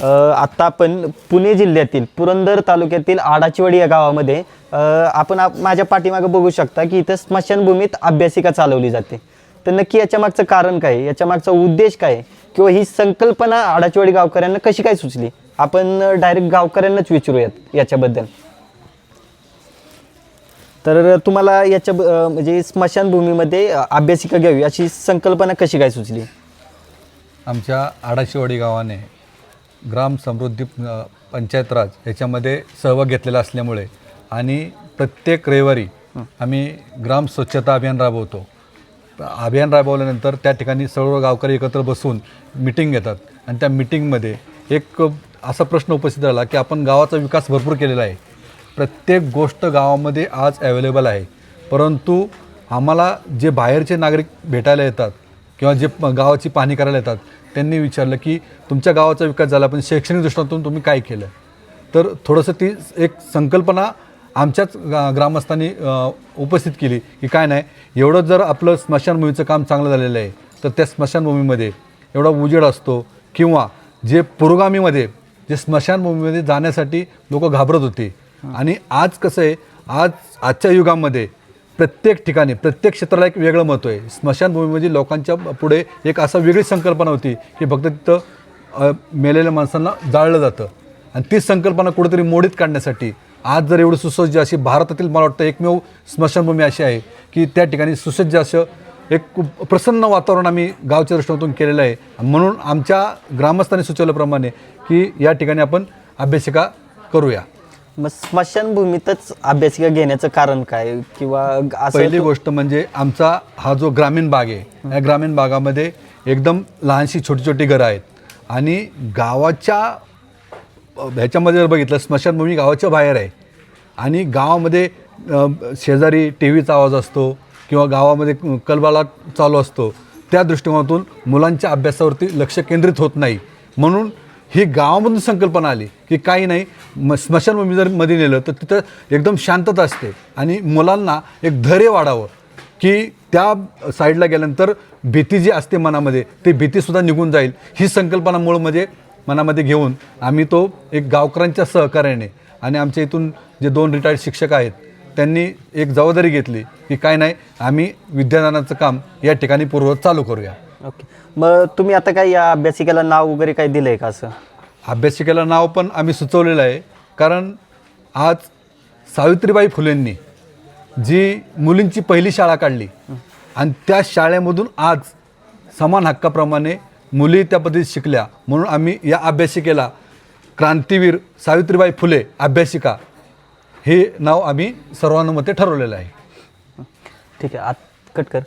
आत्ता आपण पुणे जिल्ह्यातील पुरंदर तालुक्यातील आडाचीवाडी या गावामध्ये आपण माझ्या पाठीमागे बघू शकता की इथं स्मशानभूमीत अभ्यासिका चालवली जाते तर नक्की याच्या मागचं कारण काय आहे? याच्या मागचा उद्देश काय आहे? किंवा ही संकल्पना आडाचीवाडी गावकऱ्यांना कशी काय सुचली आपण डायरेक्ट गावकऱ्यांनाच विचारूयात याच्याबद्दल तर तुम्हाला याच्या ब- म्हणजे स्मशानभूमीमध्ये अभ्यासिका घ्यावी अशी संकल्पना कशी काय सुचली आमच्या आडाशिवाडी गावाने ग्राम समृद्धी पंचायत राज याच्यामध्ये सहभाग घेतलेला असल्यामुळे आणि प्रत्येक रविवारी आम्ही ग्राम स्वच्छता अभियान राबवतो. अभियान राबवल्यानंतर त्या ठिकाणी सर्व गावकरी एकत्र बसून मिटिंग घेतात आणि त्या मिटिंगमध्ये एक असा प्रश्न उपस्थित झाला की आपण गावाचा विकास भरपूर केलेला आहे. प्रत्येक गोष्ट गावामध्ये आज अवेलेबल आहे. परंतु आम्हाला जे बाहेरचे नागरिक भेटायला येतात किंवा जे प- गावाची पाहणी करायला येतात त्यांनी विचारलं की तुमच्या गावाचा विकास झाला पण शैक्षणिक दृष्टीतून तुम्ही काय केलं? तर थोडंसं ती एक संकल्पना आमच्याच गा ग्रामस्थांनी उपस्थित केली की काय नाही एवढं जर आपलं स्मशानभूमीचं काम चांगलं झालेलं आहे तर त्या स्मशानभूमीमध्ये एवढा उजेड असतो किंवा जे पुरोगामीमध्ये जे स्मशानभूमीमध्ये जाण्यासाठी लोक घाबरत होते. आणि आज कसं आहे आज आजच्या युगामध्ये प्रत्येक ठिकाणी प्रत्येक क्षेत्राला एक वेगळं महत्त्व आहे. स्मशानभूमीमध्ये लोकांच्या पुढे एक असा वेगळी संकल्पना होती की फक्त तिथं मेलेल्या माणसांना जाळलं जातं. आणि तीच संकल्पना कुठेतरी मोडीत काढण्यासाठी आज जर एवढं सुसज्ज अशी भारतातील मला वाटतं एकमेव स्मशानभूमी अशी आहे की त्या ठिकाणी सुसज्ज असं एक प्रसन्न वातावरण आम्ही गावच्या दृष्टीतून केलेलं आहे. म्हणून आमच्या ग्रामस्थांनी सुचवल्याप्रमाणे की या ठिकाणी आपण अभ्यासिका करूया. मग स्मशानभूमीतच अभ्यासिका घेण्याचं कारण काय? किंवा असं पहिली गोष्ट म्हणजे आमचा हा जो ग्रामीण भाग आहे या ग्रामीण भागामध्ये एकदम लहानशी छोटी छोटी घरं आहेत. आणि गावाच्या ह्याच्यामध्ये जर बघितलं स्मशानभूमी गावाच्या बाहेर आहे. आणि गावामध्ये अ, शेजारी टी व्हीचा आवाज असतो किंवा गावामध्ये कलबाला चालू असतो. त्या दृष्टिकोनातून मुलांच्या अभ्यासावरती लक्ष केंद्रित होत नाही. म्हणून ही गावामधून संकल्पना आली की काही नाही म स्मशानभूमी जर मध्ये नेलं तर तिथं एकदम शांतता असते. आणि मुलांना एक धैर्य वाढावं की त्या साईडला गेल्यानंतर भीती जी असते मनामध्ये ती भीतीसुद्धा निघून जाईल. ही संकल्पना मूळ म्हणजे मनामध्ये घेऊन आम्ही तो एक गावकऱ्यांच्या सहकार्याने आणि आमच्या इथून जे दोन रिटायर्ड शिक्षक आहेत त्यांनी एक जबाबदारी घेतली की काय नाही आम्ही विद्यादानाचं काम या ठिकाणी पूर्वत चालू करूया. ओके मग तुम्ही आता काय या अभ्यासिकेला नाव वगैरे काय दिलंय का असं? अभ्यासिकेला नाव पण आम्ही सुचवलेलं आहे. कारण आज सावित्रीबाई फुलेंनी जी मुलींची पहिली शाळा काढली आणि त्या शाळेमधून आज समान हक्काप्रमाणे मुली त्या पद्धतीत शिकल्या. म्हणून आम्ही या अभ्यासिकेला क्रांतीवीर सावित्रीबाई फुले अभ्यासिका हे नाव आम्ही सर्वानुमते ठरवलेलं आहे. ठीक आहे. आत कट कर.